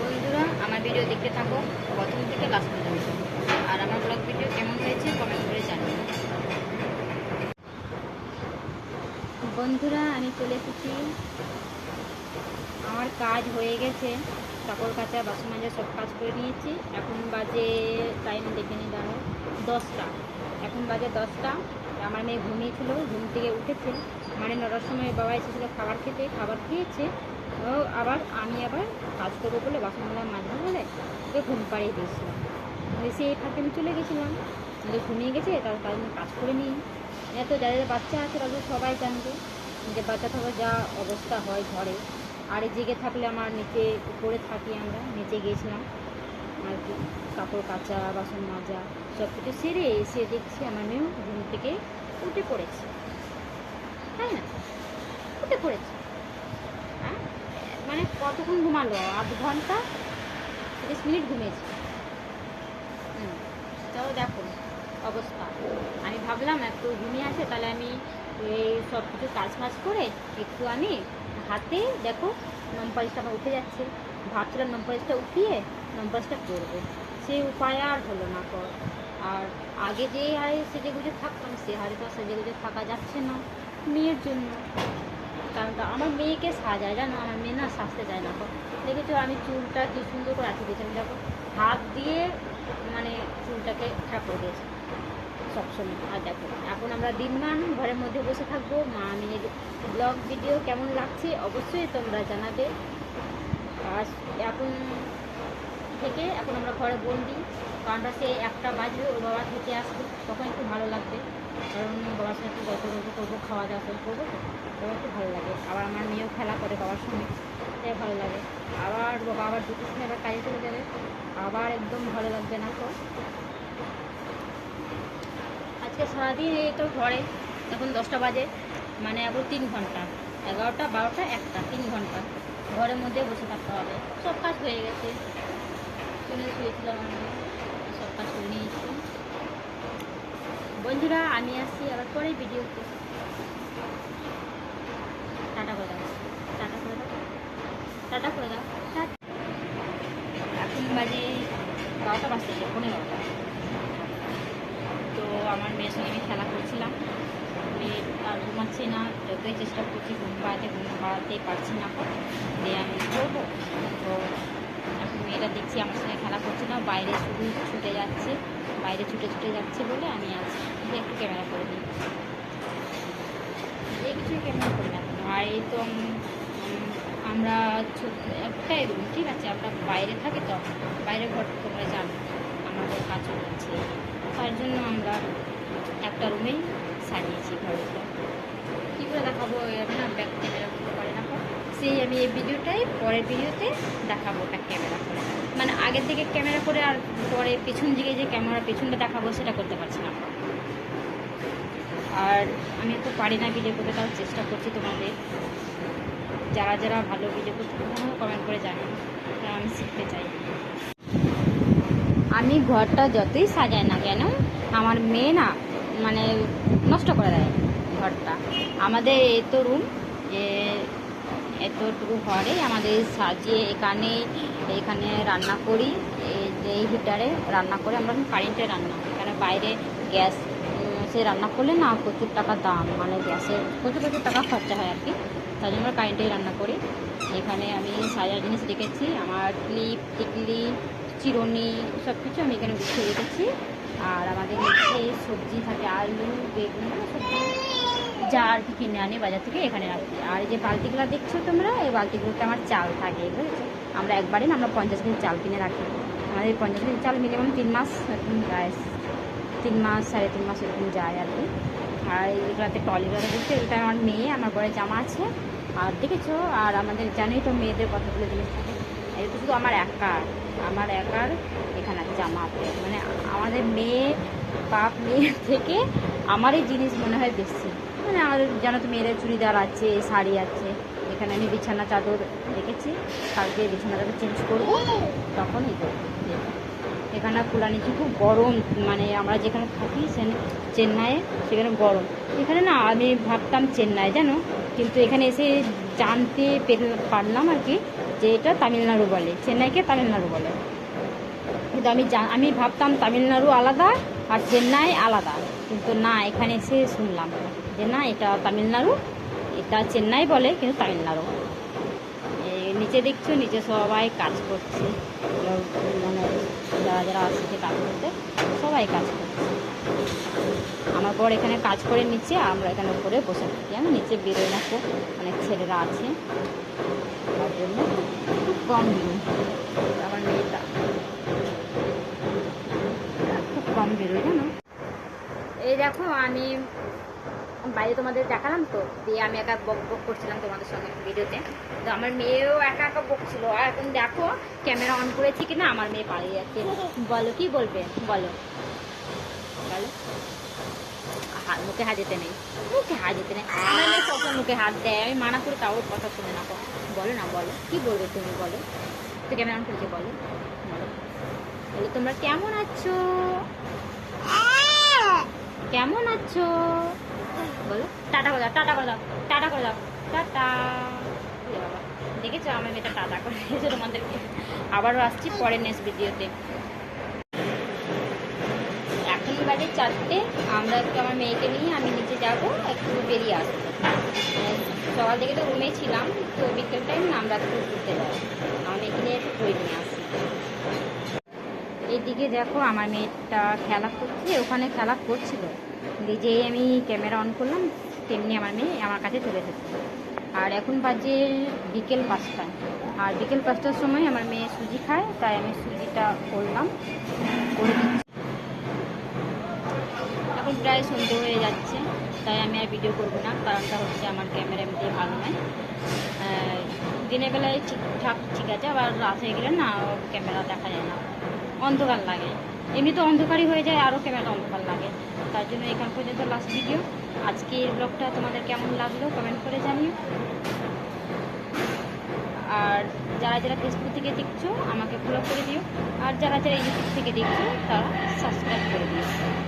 বন্ধুরা, আমার ভিডিও দেখতে থাকো। প্রথম থেকে লাস্ট পর্যন্ত। আর আমার ব্লগ ভিডিও কেমন হয়েছে কমেন্ট করে জানিও। বন্ধুরা, আমি চলে এসেছি। আমার কাজ হয়ে গেছে। কাপড় কাচা, বাসন মাজা সব কাজ করে নিয়েছি। এখন বাজে টাইম দেখে নি দাঁড়ো দশটা। এখন বাজে দশটা। আমার মেয়ে ঘুমিয়েছিল, ঘুম থেকে উঠেছে। মানে নটার সময় বাবা এসেছিল খাবার খেতে। খাবার খেয়েছে। আবার আমি আবার কাজ করব বলে বাসনগুলো মাজবো বলে ওকে ঘুম পাড়িয়ে দিয়েছিলাম এসে এই ফাঁকে আমি চলে গেছিলাম। যে ঘুমিয়ে গেছে, তার তার কাজ করে নিই। এত যাদের বাচ্চা আছে তাদের সবাই জানবে যে বাচ্চা থাকার যা অবস্থা হয় ঘরে। আর জেগে থাকলে আমার নিচে, উপরে থাকি আমরা, নিচে গিয়েছিলাম। আর কি, কাপড় কাচা, বাসন মাজা সব কিছু সেরে এসে দেখছি আমার মেয়েও ঘুম থেকে উঠে পড়েছে। না? উঠে পড়েছে। হ্যাঁ মানে কতক্ষণ ঘুমালো? আধ ঘণ্টা? তিরিশ মিনিট ঘুমিয়েছে। তাও দেখো অবস্থা। আমি ভাবলাম একটু ঘুমিয়ে আছে তাহলে আমি এই সব কিছু কাজ ফাজ করে একটু আমি হাতে দেখো আমার উঠে যাচ্ছে। ভাবছিলাম নম্পারিশটা উঠিয়ে নম্পারিশটা করব। সেই উপায় আর হলো না কর আর আগে যে হারে সেজে গুজে থাকতাম, সে হারে তো আর সেজে গুজে থাকা যাচ্ছে না। মেয়ের জন্য। কারণ তা আমার মেয়েকে সাজায়, জানো? আমার মেয়ে না সাজতে চায় না দেখেছ? আমি চুলটা কি সুন্দর করে আঁকি দিয়েছিলাম দেখো, হাত দিয়ে মানে চুলটাকে খারাপ করে দিয়েছে। সবসময়। আর দেখো, এখন আমরা দিনমান ঘরের মধ্যে বসে থাকব। মা মেয়ের ব্লগ ভিডিও কেমন লাগছে অবশ্যই তোমরা জানাবে। আর এখন থেকে এখন আমরা ঘরে বন্দি। কারণটা সে একটা বাজবে, ওর বাবা থেকে আসবে, তখন একটু ভালো লাগবে। কারণ বাবার সাথে একটু গল্প গল্প করব, খাওয়া দাওয়া সব করব তো একটু ভালো লাগে। আবার আমার মেয়েও খেলা করে বাবার সঙ্গে, তাই ভালো লাগে। আবার বাবা আবার দুটোর সময় আবার কাজে চলে যাবে, আবার একদম ভালো লাগবে না তো। আজকে সারাদিন এই তো ঘরে, এখন দশটা বাজে মানে এখন তিন ঘণ্টা। এগারোটা, বারোটা, একটা, তিন ঘণ্টা। ঘরের মধ্যে বসে থাকতে হবে। সব কাজ হয়ে গেছে। চলে শুয়েছিলাম আমি কাজ করে নিয়েছি বন্ধুরা, আমি আসছি আবার পরে ভিডিওতে। টাটা করে দাও। টাটা করে দাও। টাটা করে দাও। এখন বাজে বারোটা বাজতে পনেরোটা তো আমার মেয়ের সঙ্গে আমি খেলা করছিলাম। আর ঘুমাচ্ছে না, যতই চেষ্টা করছি ঘুম পাড়াতে ঘুম পাড়াতে পারছি না। দিয়ে আমি করব দেখছি আমার সঙ্গে খেলা করছে না, বাইরে শুধু ছুটে যাচ্ছে, বাইরে ছুটে ছুটে যাচ্ছে বলে আমি আছি। যে একটু ক্যামেরা করে দিই। এই কিছুই ক্যামেরা করি না এই তো আমরা একটাই রুম ঠিক আছে? আমরা বাইরে থাকি তো, বাইরে ঘর তোমরা জানো, আমাদের কাজ হচ্ছে। তার জন্য আমরা একটা রুমেই সাজিয়েছি ঘরটা কী করে দেখাবো? আমি না, ব্যাক ক্যামেরা করতে পারি না। সেই আমি এই ভিডিওটাই পরের ভিডিওতে দেখাবো ব্যাক ক্যামেরা করে। মানে আগের দিকে ক্যামেরা করে আর পরে পেছন দিকে যে ক্যামেরা পেছনটা দেখাবো সেটা করতে পারছি না। আর আমি তো পারি না ভিডিও করতে, তাও চেষ্টা করছি তোমাদের। যারা যারা ভালো ভিডিও করতে কমেন্ট করে জানান আমি শিখতে চাই। আমি ঘরটা যতই সাজাই না কেন, আমার মেয়ে না মানে নষ্ট করে দেয় ঘরটা। আমাদের এত রুম যে এতটুকু ঘরে আমাদের সাজিয়ে এখানে এখানে রান্না করি। এই হিটারে রান্না করে আমরা কারেন্টে রান্না করি। এখানে বাইরে গ্যাস সে রান্না করলে না প্রচুর টাকা দাম। মানে গ্যাসের প্রচুর প্রচুর টাকা খরচা হয় আর কি তাই জন্য আমরা কারেন্টেই রান্না করি। এখানে আমি সাজার জিনিস রেখেছি, আমার ক্লিপ টিকলি, চিরুনি সব কিছু আমি এখানে গুছিয়ে রেখেছি। আর আমাদের নিচে সবজি থাকে আলু, বেগুন যা আর কি কিনে আনি বাজার থেকে, এখানে রাখি। আর এই যে বালতিগুলো দেখছ তোমরা, এই বালতিগুলোতে আমার চাল থাকে, বুঝেছ? আমরা একবারে না, আমরা পঞ্চাশ কেজি চাল কিনে রাখি। আমাদের পঞ্চাশ কেজি চাল মিনিমাম তিন মাস যায় তিন মাস, সাড়ে তিন মাস এরকম যায় আর কি। আর এগুলোতে টলিগুলো দেখছ এটা আমার মেয়ে, আমার ঘরে জামা আছে। আর দেখেছ, আর আমাদের জানোই তো মেয়েদের কথাগুলো জিনিস থাকে। এটা শুধু আমার একার আমার একার এখানে জামা আছে। মানে আমাদের মেয়ে, বাপ, মেয়ে থেকে আমারই জিনিস মনে হয় বেশি। মানে আমাদের জানো তো মেয়েদের চুড়িদার আছে, শাড়ি আছে। এখানে আমি বিছানা চাদর রেখেছি, কালকে বিছানা চাদর চেঞ্জ করব, তখন এই করব। এখানে কুলানিচি খুব গরম মানে আমরা যেখানে থাকি সেখানে চেন্নাইয়ে, সেখানে গরম। এখানে না আমি ভাবতাম চেন্নাই, জানো? কিন্তু এখানে এসে জানতে পেরে- পারলাম আর কি যে এটা তামিলনাড়ু বলে। চেন্নাইকে তামিলনাড়ু বলে। কিন্তু আমি আমি ভাবতাম তামিলনাড়ু আলাদা আর চেন্নাই আলাদা। কিন্তু না, এখানে এসে শুনলাম। যে না, এটা তামিলনাড়ু, এটা চেন্নাই বলে, কিন্তু তামিলনাড়ু। নিচে দেখছ, নিচে সবাই কাজ করছে। মানে যারা যারা আসছে কাজ করতে, সবাই কাজ করছে। আমার বর এখানে কাজ করে নিচে আমরা এখানে উপরে বসে থাকি। আমি নিচে বেরোই না খুব অনেক ছেলেরা আছে। তার জন্য কম বেরোই আমার মেয়েটা খুব কম বেরোয় জানো এই দেখো, আমি বাইরে তোমাদের দেখালাম তো, দিয়ে আমি একা বক বক করছিলাম তোমাদের সঙ্গে ভিডিওতে। তো আমার মেয়েও একা একা বকছিল। আর এখন দেখো ক্যামেরা অন করেছি কিনা, আমার মেয়ে পালিয়ে যাচ্ছে। বলো, কি বলবে? বলো। বলো। মুখে হাত দিতে নেই। মুখে হাত দিতে নেই। আমার মেয়ে সবসময় মুখে হাত দেয়? আমি মানা করে, তাও কথা শুনে না। বলো না, বলো। কি বলবে তুমি, বলো। তো ক্যামেরা অন করেছি, বলো। বলো। বলো, তোমরা কেমন আছো? কেমন আছো? বলো, টাটা করে দাও, টাটা করে দাও, টাটা করে দাও, টাটা। দেখেছ আমার মেয়েটা টাটা করে দিয়েছে তোমাদেরকে? আবারও আসছি পরের নেক্সট ভিডিওতে এখন বাজে চারটে, আমরা একটু আমার মেয়েকে নিয়ে আমি নিচে যাব, একটু বেরিয়ে আসব। সকাল থেকে তো রুমে ছিলাম, তো বিকেল টাইম আমরা একটু ঘুরতে যাব। আমার মেয়েকে নিয়ে একটু ঘুরে নিয়ে আসি। এইদিকে দেখো আমার মেয়েটা খেলা করছে, ওখানে খেলা করছিল। যেই আমি ক্যামেরা অন করলাম, তেমনি আমার মেয়ে আমার কাছে চলে এসেছে। আর এখন বাজে বিকেল পাঁচটা। আর বিকেল পাঁচটার সময় আমার মেয়ে সুজি খায়, তাই আমি সুজিটা করলাম, করে দিচ্ছি। এখন প্রায় সন্ধে হয়ে যাচ্ছে, তাই আমি আর ভিডিও করব না, কারণটা হচ্ছে আমার ক্যামেরা এমনি ভালো নয়। দিনের বেলায় ঠিকঠাক ঠিক আছে, আবার রাত হয়ে গেলে না, ক্যামেরা দেখা যায় না। অন্ধকার লাগে। এমনি তো অন্ধকারই হয়ে যায় আরও ক্যামেরা অন্ধকার লাগে। তার জন্য এখান পর্যন্ত লাস্ট ভিডিও আজকে এই ব্লগটা তোমাদের কেমন লাগল কমেন্ট করে জানিও। আর যারা যারা ফেসবুক থেকে দেখছ, আমাকে ফলো করে দিও। আর যারা যারা ইউটিউব থেকে দেখছ, তারা সাবস্ক্রাইব করে দিও।